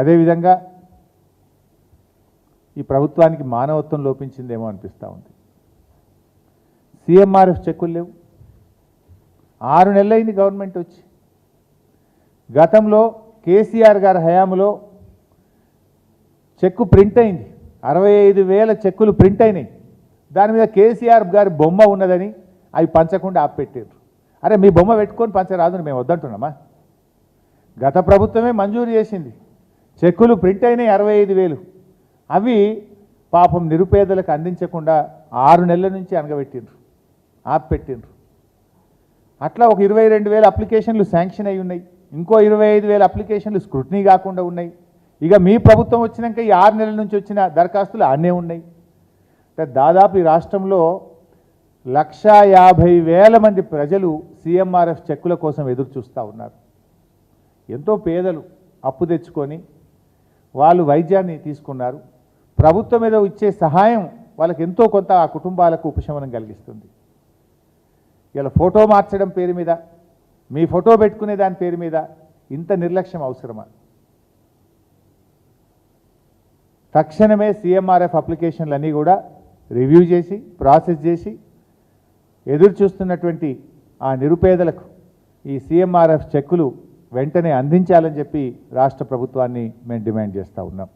అదేవిధంగా ఈ ప్రభుత్వానికి మానవత్వం లోపించిందేమో అనిపిస్తూ ఉంది. సీఎంఆర్ఎఫ్ చెక్కులు లేవు. ఆరు నెలలైంది గవర్నమెంట్ వచ్చి. గతంలో కేసీఆర్ గారి హయాంలో చెక్కు ప్రింట్ అయింది. అరవై ఐదు వేల చెక్కులు ప్రింట్ అయినాయి. దాని మీద కేసీఆర్ గారి బొమ్మ ఉన్నదని అవి పంచకుండా ఆపెట్టారు అరే మీ బొమ్మ పెట్టుకొని పంచరాదని మేము వద్దంటున్నామా? గత ప్రభుత్వమే మంజూరు చేసింది. చెక్కులు ప్రింట్ అయినాయి అరవై ఐదు వేలు. అవి పాపం నిరుపేదలకు అందించకుండా ఆరు నెలల నుంచి అనగబెట్టిండ్రు ఆపెట్టిండ్రు అట్లా ఒక ఇరవై రెండు వేల అప్లికేషన్లు శాంక్షన్ అయి ఉన్నాయి. ఇంకో ఇరవై ఐదు వేల అప్లికేషన్లు స్క్రూటినీ కాకుండా ఉన్నాయి. ఇక మీ ప్రభుత్వం వచ్చినాక ఈ ఆరు నెలల నుంచి వచ్చిన దరఖాస్తులు అన్నీ ఉన్నాయి. దాదాపు ఈ రాష్ట్రంలో లక్షా యాభై వేల మంది ప్రజలు సీఎంఆర్ఎఫ్ చెక్కుల కోసం ఎదురు చూస్తూ ఉన్నారు. ఎంతో పేదలు అప్పు తెచ్చుకొని వాళ్ళు వైద్యాన్ని తీసుకున్నారు. ప్రభుత్వం మీద ఇచ్చే సహాయం వాళ్ళకి ఎంతో కొంత ఆ కుటుంబాలకు ఉపశమనం కలిగిస్తుంది. ఇలా ఫోటో మార్చడం పేరు మీద మీ ఫోటో పెట్టుకునే దాని పేరు మీద ఇంత నిర్లక్ష్యం అవసరమా? తక్షణమే సీఎంఆర్ఎఫ్ అప్లికేషన్లన్నీ కూడా రివ్యూ చేసి ప్రాసెస్ చేసి ఎదురు చూస్తున్నటువంటి ఆ నిరుపేదలకు ఈ సీఎంఆర్ఎఫ్ చెక్కులు వెంటనే అందించాలని చెప్పి రాష్ట్ర ప్రభుత్వాన్ని మేము డిమాండ్ చేస్తూ ఉన్నాం.